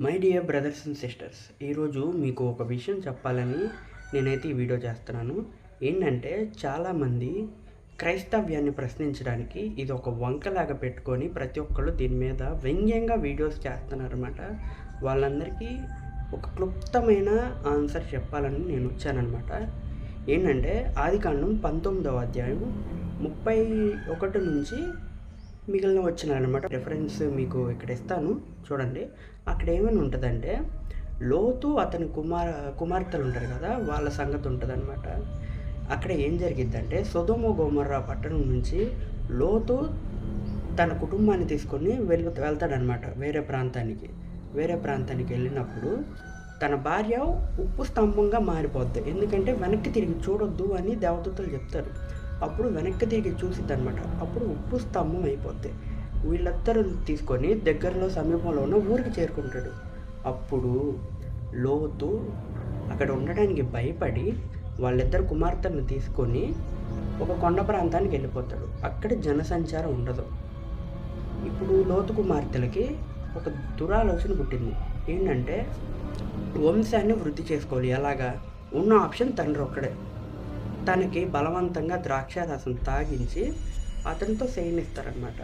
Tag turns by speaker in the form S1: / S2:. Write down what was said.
S1: My dear brothers and sisters ఈరోజు మీకు ఒక విషయం చెప్పాలని నేనైతే ఈ వీడియో చేస్తున్నాను. ఏంటంటే చాలామంది క్రైస్తవ్యాన్ని ప్రశ్నించడానికి ఇది ఒక వంకలాగా పెట్టుకొని ప్రతి ఒక్కళ్ళు దీని మీద వ్యంగ్యంగా వీడియోస్ చేస్తున్నారన్నమాట. వాళ్ళందరికీ ఒక క్లుప్తమైన ఆన్సర్ చెప్పాలని నేను వచ్చానమాట ఏంటంటే ఆదికాండం పంతొమ్మిదవ అధ్యాయం ముప్పై ఒకటి నుంచి మిగిలిన వచ్చిన అనమాట రెఫరెన్స్ మీకు ఇక్కడ ఇస్తాను. చూడండి. అక్కడ ఏమైనా ఉంటుందంటే లోతు అతని కుమార్ కుమార్తెలు ఉంటారు కదా వాళ్ళ సంగతి ఉంటుందన్నమాట అక్కడ ఏం జరిగిద్దంటే సుధోమ గోమర్రా పట్టణం నుంచి లోతు తన కుటుంబాన్ని తీసుకొని వెళ్ళు వెళ్తాడనమాట వేరే ప్రాంతానికి. వేరే ప్రాంతానికి వెళ్ళినప్పుడు తన భార్య ఉప్పు స్తంభంగా మారిపోద్ది. ఎందుకంటే వెనక్కి తిరిగి చూడొద్దు అని దేవదూతలు చెప్తారు. అప్పుడు వెనక్కి తిరిగి చూసిద్దనమాట అప్పుడు ఉప్పు స్తంభం అయిపోద్ది. వీళ్ళందరూ తీసుకొని దగ్గరలో సమీపంలో ఉన్న ఊరికి చేరుకుంటాడు. అప్పుడు లోతు అక్కడ ఉండడానికి భయపడి వాళ్ళిద్దరు కుమార్తెను తీసుకొని ఒక కొండ ప్రాంతానికి వెళ్ళిపోతాడు. అక్కడ జనసంచారం ఉండదు. ఇప్పుడు లోతు కుమార్తెలకి ఒక దురాలోచన పుట్టింది. ఏంటంటే వంశాన్ని వృద్ధి చేసుకోవాలి. ఎలాగా ఉన్న ఆప్షన్ తండ్రి ఒక్కడే. తనకి బలవంతంగా ద్రాక్షారసం తాగించి అతనితో శయనిస్తారనమాట